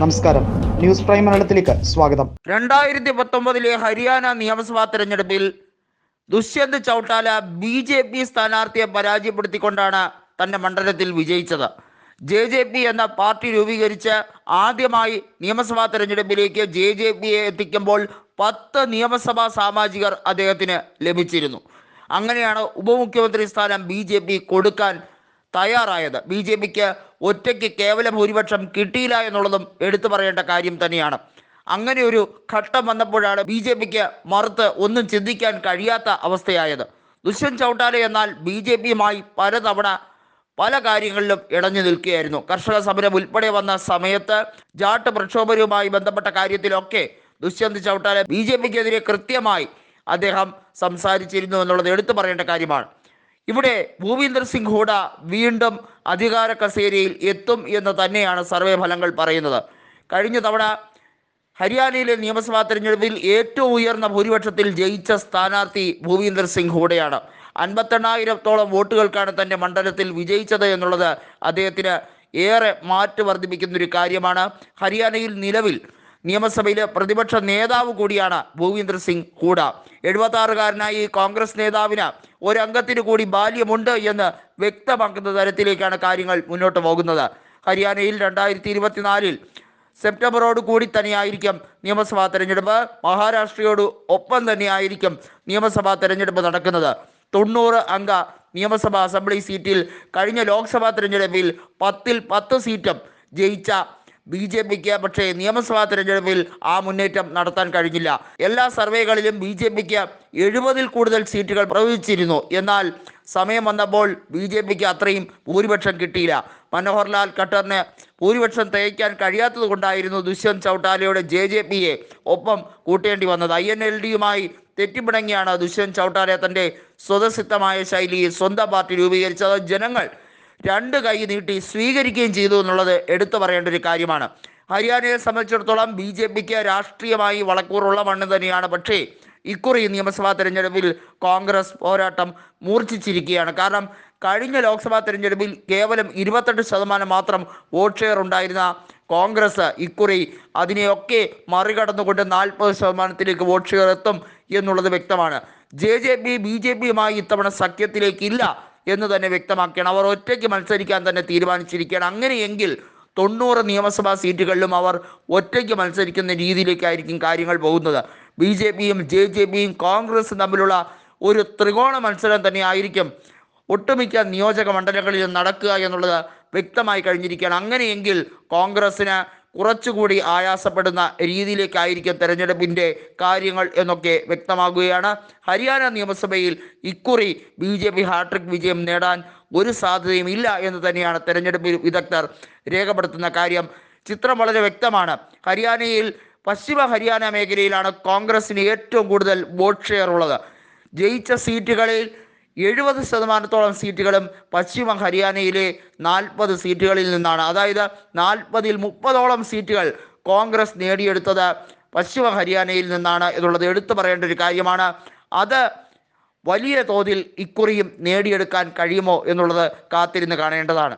നമസ്കാരം. News prime മലയാളത്തിലേക്ക് സ്വാഗതം. രണ്ടായിരത്തി പത്തൊമ്പതിലെ ഹരിയാന നിയമസഭാ തെരഞ്ഞെടുപ്പിൽ Dushyant Chautala B J P സ്ഥാനാർത്ഥിയെ പരാജയപ്പെടുത്തിക്കൊണ്ടാണ് തന്റെ മണ്ഡലത്തിൽ വിജയിച്ചത്. ജെ ജെ പി എന്ന പാർട്ടി രൂപീകരിച്ച് ആദ്യമായി നിയമസഭാ തെരഞ്ഞെടുപ്പിലേക്ക് ജെ ജെ പിയെ എത്തിക്കുമ്പോൾ പത്ത് നിയമസഭാ സാമാജികർ അദ്ദേഹത്തിന് ലഭിച്ചിരുന്നു. അങ്ങനെയാണ് ഉപമുഖ്യമന്ത്രി സ്ഥാനം ബി ജെ പി കൊടുക്കാൻ തയ്യാറായത്. ബി ജെ പിക്ക് ഒറ്റയ്ക്ക് കേവല ഭൂരിപക്ഷം കിട്ടിയില്ല എന്നുള്ളതും എടുത്തു പറയേണ്ട കാര്യം തന്നെയാണ്. അങ്ങനെ ഒരു ഘട്ടം വന്നപ്പോഴാണ് ബി ജെ പിക്ക് മറുത്ത് ഒന്നും ചിന്തിക്കാൻ കഴിയാത്ത അവസ്ഥയായത്. ദുഷ്യന്ത് ചൗട്ടാല എന്നാൽ ബി ജെ പിയുമായി പലതവണ പല കാര്യങ്ങളിലും ഇടഞ്ഞു നിൽക്കുകയായിരുന്നു. കർഷക സമരം ഉൾപ്പെടെ വന്ന സമയത്ത് ജാട്ട് പ്രക്ഷോഭരുമായി ബന്ധപ്പെട്ട കാര്യത്തിലൊക്കെ ദുഷ്യന്ത് ചൗട്ടാല ബി ജെ പിക്കെതിരെ കൃത്യമായി അദ്ദേഹം സംസാരിച്ചിരുന്നു എന്നുള്ളത് എടുത്തു പറയേണ്ട കാര്യമാണ്. ഇവിടെ ഭൂപീന്ദർ സിംഗ് ഹൂഡ വീണ്ടും അധികാര കസേരയിൽ എത്തും എന്ന് തന്നെയാണ് സർവേ ഫലങ്ങൾ പറയുന്നത്. കഴിഞ്ഞ തവണ ഹരിയാനയിലെ നിയമസഭാ തെരഞ്ഞെടുപ്പിൽ ഏറ്റവും ഉയർന്ന ഭൂരിപക്ഷത്തിൽ ജയിച്ച സ്ഥാനാർത്ഥി ഭൂപീന്ദർ സിംഗ് ഹൂഡയാണ്. അൻപത്തെണ്ണായിരത്തോളം വോട്ടുകൾക്കാണ് തന്റെ മണ്ഡലത്തിൽ വിജയിച്ചത് എന്നുള്ളത് അദ്ദേഹത്തിന് ഏറെ മാറ്റ് വർദ്ധിപ്പിക്കുന്നൊരു കാര്യമാണ്. ഹരിയാനയിൽ നിലവിൽ നിയമസഭയിലെ പ്രതിപക്ഷ നേതാവ് കൂടിയാണ് ഭൂവീന്ദർ സിംഗ് ഹൂഡ. എഴുപത്താറുകാരനായ ഈ കോൺഗ്രസ് നേതാവിന് ഒരംഗത്തിന് കൂടി ബാല്യമുണ്ട് എന്ന് വ്യക്തമാക്കുന്ന തരത്തിലേക്കാണ് കാര്യങ്ങൾ മുന്നോട്ട് പോകുന്നത്. ഹരിയാനയിൽ രണ്ടായിരത്തി ഇരുപത്തിനാലിൽ സെപ്റ്റംബറോട് കൂടി തന്നെയായിരിക്കും നിയമസഭാ തെരഞ്ഞെടുപ്പ്. മഹാരാഷ്ട്രയോട് ഒപ്പം തന്നെയായിരിക്കും നിയമസഭാ തെരഞ്ഞെടുപ്പ് നടക്കുന്നത്. തൊണ്ണൂറ് അംഗ നിയമസഭാ അസംബ്ലി സീറ്റിൽ കഴിഞ്ഞ ലോക്സഭാ തെരഞ്ഞെടുപ്പിൽ പത്തിൽ പത്ത് സീറ്റും ജയിച്ച ബി ജെ പിക്ക് പക്ഷേ നിയമസഭാ തെരഞ്ഞെടുപ്പിൽ ആ മുന്നേറ്റം നടത്താൻ കഴിഞ്ഞില്ല. എല്ലാ സർവേകളിലും ബി ജെ പിക്ക് എഴുപതിൽ കൂടുതൽ സീറ്റുകൾ പ്രവചിച്ചിരുന്നു. എന്നാൽ സമയം വന്നപ്പോൾ ബി ജെ പിക്ക് അത്രയും ഭൂരിപക്ഷം കിട്ടിയില്ല. മനോഹർലാൽ ഖട്ടറിന് ഭൂരിപക്ഷം തികയ്ക്കാൻ കഴിയാത്തത് കൊണ്ടായിരുന്നു ദുഷ്യന്ത് ചൗട്ടാലയുടെ ജെ ജെ പിയെ ഒപ്പം കൂട്ടേണ്ടി വന്നത്. ഐ എൻ എൽ ഡിയുമായി തെറ്റിപ്പിണങ്ങിയാണ് ദുഷ്യന്ത് ചൗട്ടാല തന്റെ സ്വതസിദ്ധമായ ശൈലിയിൽ സ്വന്തം പാർട്ടി രൂപീകരിച്ചത്. ജനങ്ങൾ രണ്ട് കൈ നീട്ടി സ്വീകരിക്കുകയും ചെയ്തു എന്നുള്ളത് എടുത്തു പറയേണ്ട ഒരു കാര്യമാണ്. ഹരിയാനയെ സംബന്ധിച്ചിടത്തോളം ബി ജെ പിക്ക് രാഷ്ട്രീയമായി വളക്കൂറുള്ള മണ്ണ് തന്നെയാണ്. പക്ഷേ ഇക്കുറി നിയമസഭാ തെരഞ്ഞെടുപ്പിൽ കോൺഗ്രസ് പോരാട്ടം മൂർച്ഛിച്ചിരിക്കുകയാണ്. കാരണം കഴിഞ്ഞ ലോക്സഭാ തെരഞ്ഞെടുപ്പിൽ കേവലം ഇരുപത്തെട്ട് ശതമാനം മാത്രം വോട്ട് ഷെയർ ഉണ്ടായിരുന്ന കോൺഗ്രസ് ഇക്കുറി അതിനെയൊക്കെ മറികടന്നുകൊണ്ട് നാൽപ്പത് ശതമാനത്തിലേക്ക് വോട്ട് ഷെയർ എത്തും എന്നുള്ളത് വ്യക്തമാണ്. J J P B J പിയുമായി ഇത്തവണ സഖ്യത്തിലേക്കില്ല. എന്ന് തന്നെ വ്യക്തമാക്കുകയാണ്. അവർ ഒറ്റയ്ക്ക് മത്സരിക്കാൻ തന്നെ തീരുമാനിച്ചിരിക്കുകയാണ്. അങ്ങനെയെങ്കിൽ തൊണ്ണൂറ് നിയമസഭാ സീറ്റുകളിലും അവർ ഒറ്റയ്ക്ക് മത്സരിക്കുന്ന രീതിയിലേക്കായിരിക്കും കാര്യങ്ങൾ പോകുന്നത്. ബി ജെ പിയും ജെ ജെ പിയും കോൺഗ്രസും തമ്മിലുള്ള ഒരു ത്രികോണ മത്സരം തന്നെ ആയിരിക്കും ഒട്ടുമിക്ക നിയോജക മണ്ഡലങ്ങളിലും നടക്കുക എന്നുള്ളത് വ്യക്തമായി കഴിഞ്ഞിരിക്കുകയാണ്. അങ്ങനെയെങ്കിൽ കോൺഗ്രസ്സിന് കുറച്ചുകൂടി ആയാസപ്പെടുന്ന രീതിയിലേക്കായിരിക്കും തെരഞ്ഞെടുപ്പിന്റെ കാര്യങ്ങൾ എന്നൊക്കെ വ്യക്തമാകുകയാണ്. ഹരിയാന നിയമസഭയിൽ ഇക്കുറി ബി ജെ പി ഹാട്രിക് വിജയം നേടാൻ ഒരു സാധ്യതയും ഇല്ല എന്ന് തന്നെയാണ് തെരഞ്ഞെടുപ്പ് വിദഗ്ധർ രേഖപ്പെടുത്തുന്ന കാര്യം. ചിത്രം വളരെ വ്യക്തമാണ്. ഹരിയാനയിൽ പശ്ചിമ ഹരിയാന മേഖലയിലാണ് കോൺഗ്രസിന് ഏറ്റവും കൂടുതൽ വോട്ട് ഷെയർ ഉള്ളത്. ജയിച്ച സീറ്റുകളിൽ എഴുപത് ശതമാനത്തോളം സീറ്റുകളും പശ്ചിമ ഹരിയാനയിലെ നാൽപ്പത് സീറ്റുകളിൽ നിന്നാണ്. അതായത് നാൽപ്പതിൽ മുപ്പതോളം സീറ്റുകൾ കോൺഗ്രസ് നേടിയെടുത്തത് പശ്ചിമ ഹരിയാനയിൽ നിന്നാണ് എന്നുള്ളത് എടുത്തു പറയേണ്ട ഒരു കാര്യമാണ്. അത് വലിയ തോതിൽ ഇക്കുറിയും നേടിയെടുക്കാൻ കഴിയുമോ എന്നുള്ളത് കാത്തിരുന്ന് കാണേണ്ടതാണ്.